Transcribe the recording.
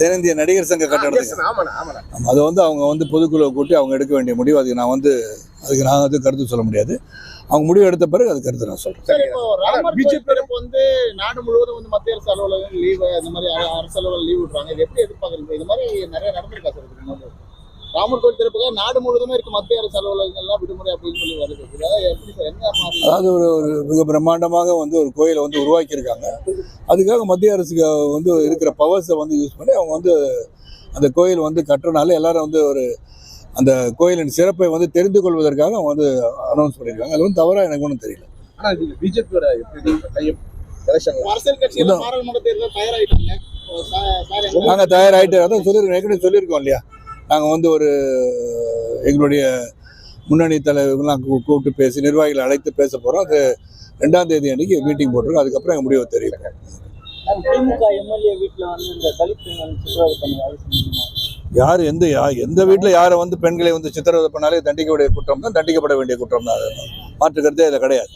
தென்னிந்திய நடிகர் சங்க ஆமா, அது வந்து அவங்க வந்து பொதுக்குழுவை கூட்டி அவங்க எடுக்க வேண்டிய முடிவு. அதுக்கு நான் வந்து அதுக்கு நான் வந்து கருத்து சொல்ல முடியாது. அவங்க முடிவு எடுத்த பிறகு அது கருத்து நான் சொல்றேன். திறப்பு வந்து நாடு முழுவதும் வந்து மத்திய அரசு அலுவலகம் லீவு இந்த மாதிரி அரசு அலுவலகம் லீவ் விடுறாங்க. இது எப்படி எதிர்பார்க்குறீங்க? இது மாதிரி நிறைய நடந்திருக்கா சார்? ராமர் கோயில் திறப்புக்காக நாடு முழுவதுமே இருக்க. மத்திய அரசு அலுவலகங்கள்லாம் விடுமுறை அப்படின்னு சொல்லி வருது. அதாவது ஒரு ஒரு மிக பிரம்மாண்டமாக வந்து ஒரு கோயிலை வந்து உருவாக்கியிருக்காங்க. அதுக்காக மத்திய அரசுக்கு வந்து இருக்கிற பவர்ஸை வந்து யூஸ் பண்ணி அவங்க வந்து அந்த கோயில் வந்து கட்டுறனால எல்லாரும் வந்து ஒரு அந்த கோயிலின் சிறப்பை வந்து தெரிந்து கொள்வதற்காக அவங்க வந்து அனௌன்ஸ் பண்ணியிருக்காங்க. அது வந்து தவறாக எனக்கு ஒன்றும் தெரியல. ஆனா இது பிஜேபியோட அரசியல் பாராளுமன்ற தேர்தல் தயாராகிட்டாங்க நாங்கள் தயாராகிட்டு அதான் சொல்லியிருக்கோம். ஏற்கனவே சொல்லியிருக்கோம் இல்லையா? நாங்கள் வந்து ஒரு எங்களுடைய முன்னணி தலைவர்கள்லாம் கூப்பிட்டு பேசி நிர்வாகிகளை அழைத்து பேச போகிறோம் அது ரெண்டாம் தேதி அன்னைக்கு மீட்டிங் போட்டிருக்கோம். அதுக்கப்புறம் எங்கள் முடிவை தெரியும் யார் எந்த எந்த வீட்டில் யாரை வந்து பெண்களை வந்து சித்திரவதை பண்ணாலே தண்டிக்க வேண்டிய குற்றம் தான் தண்டிக்கப்பட வேண்டிய குற்றம் தான். மாற்று கருத்தே இதில் கிடையாது.